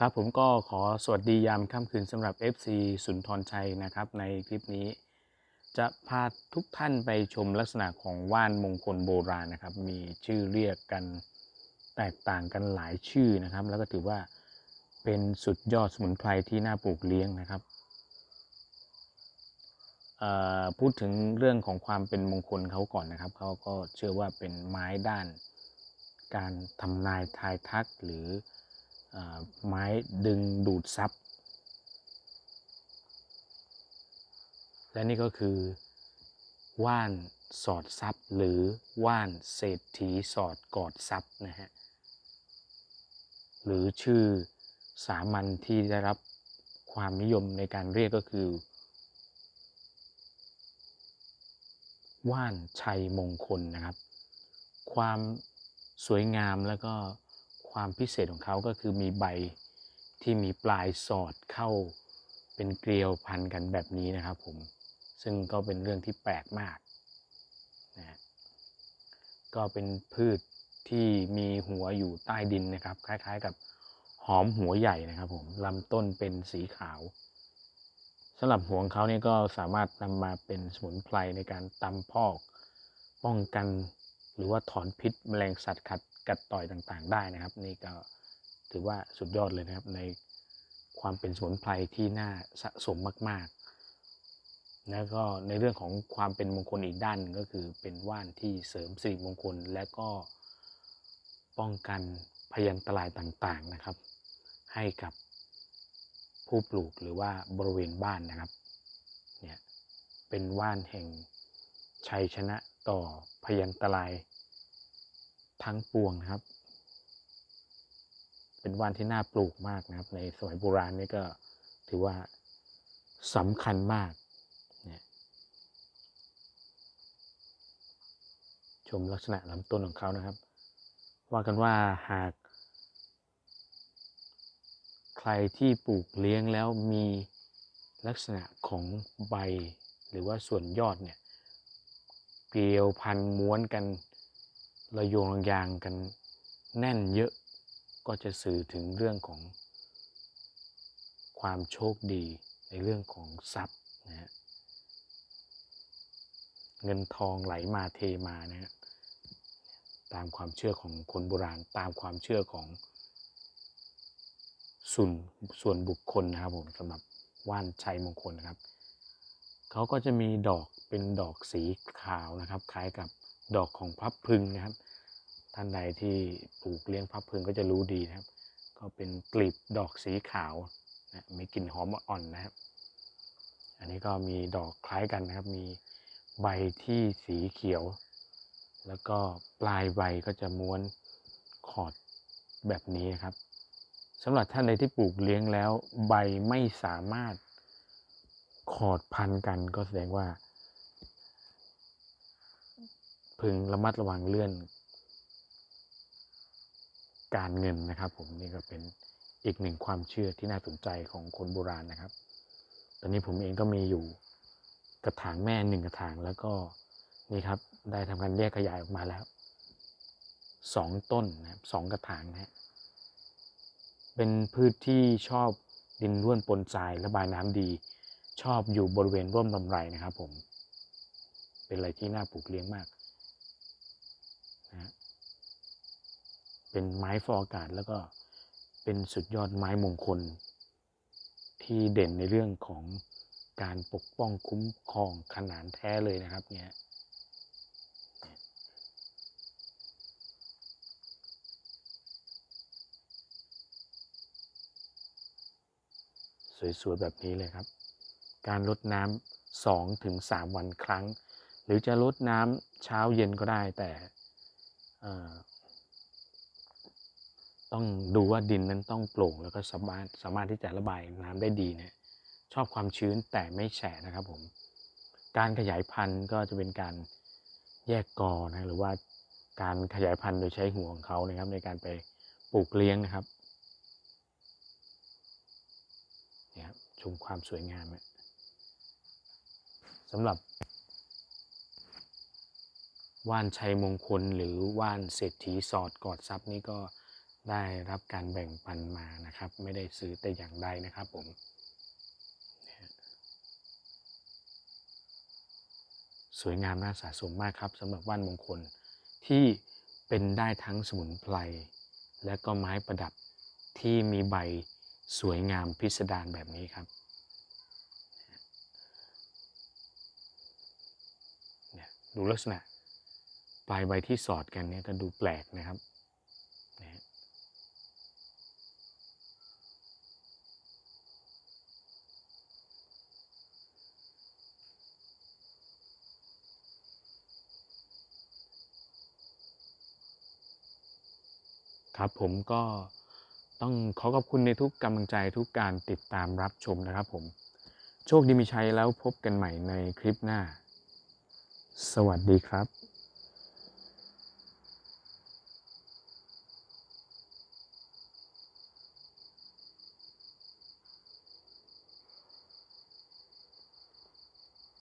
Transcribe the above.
ครับผมก็ขอสวัสดียามค่ำคืนสำหรับ FC สุนทรชัยนะครับ ในคลิปนี้ จะพาทุกท่านไปชมลักษณะของว่านมงคลโบราณนะครับ มีชื่อเรียกกันแตกต่างกันหลายชื่อนะครับ แล้วก็ถือว่าเป็นสุดยอดสมุนไพรที่น่าปลูกเลี้ยงนะครับพูดถึงเรื่องของความเป็นมงคลเขาก่อนนะครับ เขาก็เชื่อว่าเป็นไม้ด้าน การทำนายทายทักหรือ ไม้ดึงดูดซับ และนี่ก็คือว่านสอดซับหรือว่านเศรษฐีสอดกอดซับนะฮะ หรือชื่อสามัญที่ได้รับความนิยมในการเรียกก็คือ ว่านชัยมงคลนะครับ ความสวยงามแล้วก็ ความพิเศษของเขาก็คือมีใบที่มีปลายสอดเข้าเป็นเกลียวพันกันแบบนี้นะครับผม ซึ่งก็เป็นเรื่องที่แปลกมากนะฮะก็เป็นพืชที่มีหัวอยู่ใต้ดินนะครับ คล้ายๆกับหอมหัวใหญ่นะครับผมลำต้นเป็นสีขาวสำหรับหัวของเขาเนี่ยก็สามารถนำมาเป็นสมุนไพรในการตำพอก ป้องกันหรือว่าถอนพิษแมลงสัตว์ขัด กัดต่อยต่างๆ ได้นะครับ นี่ก็ถือว่าสุดยอดเลยนะครับ ในความเป็นสมุนไพรที่น่าสะสมมากๆ แล้วก็ในเรื่องของความเป็นมงคลอีกด้านนึงก็คือเป็นว่านที่เสริมสิริมงคลและก็ป้องกันพยันตรายต่างๆนะครับ ให้กับผู้ปลูกหรือว่าบริเวณบ้านนะครับเนี่ยเป็นว่านแห่งชัยชนะต่อพยันตราย ทั้งปวงนะครับ เป็นว่านที่น่าปลูกมากนะครับ ในสมัยโบราณนี่ก็ถือว่าสำคัญมากเนี่ยชมลักษณะลำต้นของเขานะครับ ว่ากันว่าหาก ใครที่ปลูกเลี้ยงแล้วมีลักษณะของใบหรือว่าส่วนยอดเนี่ยเกลียวพันม้วนกัน ระโยงระยางกันแน่นเยอะก็จะสื่อถึงเรื่องของความโชคดีในเรื่องของทรัพย์นะฮะเงินทองไหลมาเทมานะฮะตามความเชื่อของคนโบราณ ตามความเชื่อของส่วนส่วนบุคคลนะครับผมสำหรับว่านชัยมงคลนะครับเขาก็จะมีดอกเป็นดอกสีขาวนะครับ คล้ายกับ ดอกของพับพึงนะครับ ท่านใดที่ปลูกเลี้ยงพับพึงก็จะรู้ดีนะครับ ก็เป็นกลีบดอกสีขาวนะมีกลิ่นหอมอ่อนนะครับ อันนี้ก็มีดอกคล้ายกันนะครับ มีใบที่สีเขียว แล้วก็ปลายใบก็จะม้วนขอดแบบนี้นะครับสำหรับท่านใดที่ปลูกเลี้ยงแล้ว ใบไม่สามารถขอดพันกันก็แสดงว่า พึงระมัดระวังเลื่อนการเงินนะครับ ผมนี่ก็เป็นอีกหนึ่งความเชื่อที่น่าสนใจของคนโบราณนะครับ ตอนนี้ผมเองก็มีอยู่กระถางแม่หนึ่งกระถางแล้วก็นี่ครับได้ทำการแยกขยายออกมาแล้วสองต้นนะครับสองกระถางนะฮะเป็นพืชที่ชอบดินร่วนปนทรายระบายน้ำดี ชอบอยู่บริเวณร่มลำไรนะครับผม เป็นอะไรที่น่าปลูกเลี้ยงมากนะฮะ เป็นไม้ฟอกอากาศแล้วก็เป็นสุดยอดไม้มงคล ที่เด่นในเรื่องของการปกป้องคุ้มครองขนานแท้เลยนะครับเนี่ยสวยๆแบบนี้เลยครับ การลดน้ำสองถึงสามวันครั้ง หรือจะลดน้ำเช้าเย็นก็ได้แต่ ต้องดูว่าดินนั้นต้องโปร่งแล้วก็สามารถสามารถที่จะระบายน้ำได้ดีเนะชอบความชื้นแต่ไม่แฉะนะครับผม การขยายพันธุ์ก็จะเป็นการแยกกอนะหรือว่าการขยายพันธุ์โดยใช้หัวของเขานะครับ ในการไปปลูกเลี้ยงนะครับเนี่ยครับชมความสวยงามนะสำหรับ ว่านชัยมงคลหรือว่านเศรษฐีสอดกอดทรัพย์นี่ก็ ได้รับการแบ่งปันมานะครับ ไม่ได้ซื้อแต่อย่างใดนะครับผมสวยงามน่าสะสมมากครับสำหรับว่านมงคลที่เป็นได้ทั้งสมุนไพรและก็ไม้ประดับที่มีใบสวยงามพิสดารแบบนี้ครับเนี่ยดูลักษณะปลายใบที่สอดกันเนี่ยก็ดูแปลกนะครับ ครับ ผมก็ต้องขอขอบคุณในทุกกำลังใจทุกการติดตามรับชมนะครับผม โชคดีมีชัยแล้วพบกันใหม่ในคลิปหน้า สวัสดีครับ